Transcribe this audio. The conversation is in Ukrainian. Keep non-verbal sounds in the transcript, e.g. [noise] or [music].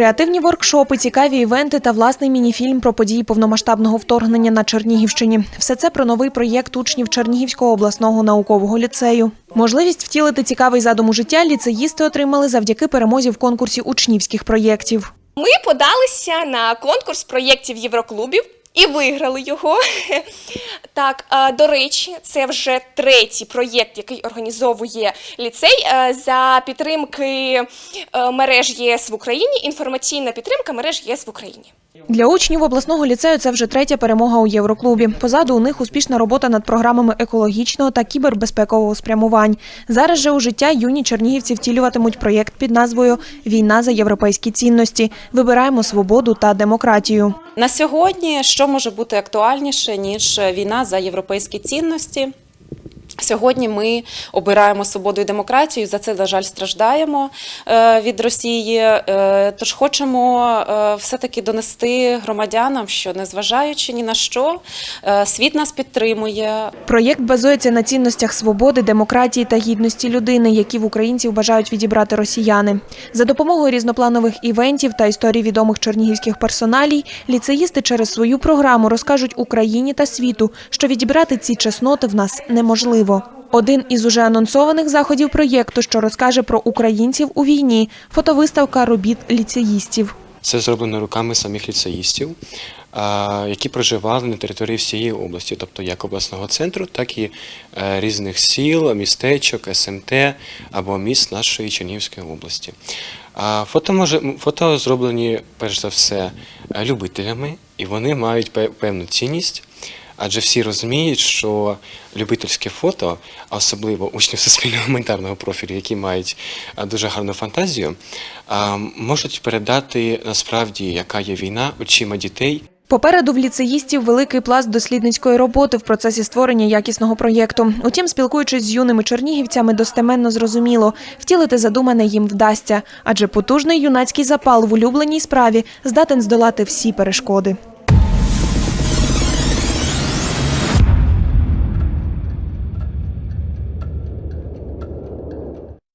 Креативні воркшопи, цікаві івенти та власний мініфільм про події повномасштабного вторгнення на Чернігівщині. Все це про новий проєкт учнів Чернігівського обласного наукового ліцею. Можливість втілити цікавий задум у життя ліцеїсти отримали завдяки перемозі в конкурсі учнівських проєктів. Ми подалися на конкурс проєктів Євроклубів і виграли його. Так, до речі, це вже третій проєкт, який організовує ліцей е, за підтримки е, мереж ЄС в Україні. Інформаційна підтримка мереж ЄС в Україні. Для учнів обласного ліцею це вже третя перемога у Євроклубі. Позаду у них успішна робота над програмами екологічного та кібербезпекового спрямувань. Зараз же у життя юні чернігівці втілюватимуть проєкт під назвою Війна за європейські цінності. Вибираємо свободу та демократію. На сьогодні що може бути актуальніше ніж війна за європейські цінності? Сьогодні ми обираємо свободу і демократію. За це, на жаль, страждаємо е, від Росії. Е, Тож хочемо е, все-таки донести громадянам, що незважаючи ні на що, світ нас підтримує, Проєкт базується на цінностях свободи, демократії та гідності людини, які в українців бажають відібрати росіяни. За допомогою різнопланових івентів та історій відомих чернігівських персоналій, ліцеїсти через свою програму розкажуть Україні та світу, що відібрати ці чесноти в нас неможливо. Один із уже анонсованих заходів проєкту, що розкаже про українців у війні, фотовиставка робіт ліцеїстів. Це зроблено руками самих ліцеїстів, які проживали на території всієї області, тобто як обласного центру, так і е, різних сіл, містечок, СМТ або міст нашої Чернігівської області. Фото, може, фото зроблені перш за все е, любителями, і вони мають пе- певну цінність. Адже всі розуміють, що любительське фото, а особливо учнів [laughs] суспільно-гуманітарного профілю, які мають дуже гарну фантазію, можуть передати насправді, яка є війна очима дітей Попереду в ліцеїстів великий пласт дослідницької роботи в процесі створення якісного проєкту. Утім, спілкуючись з юними чернігівцями, достеменно зрозуміло, втілити задумане їм вдасться, адже потужний юнацький запал в улюбленій справі здатен здолати всі перешкоди.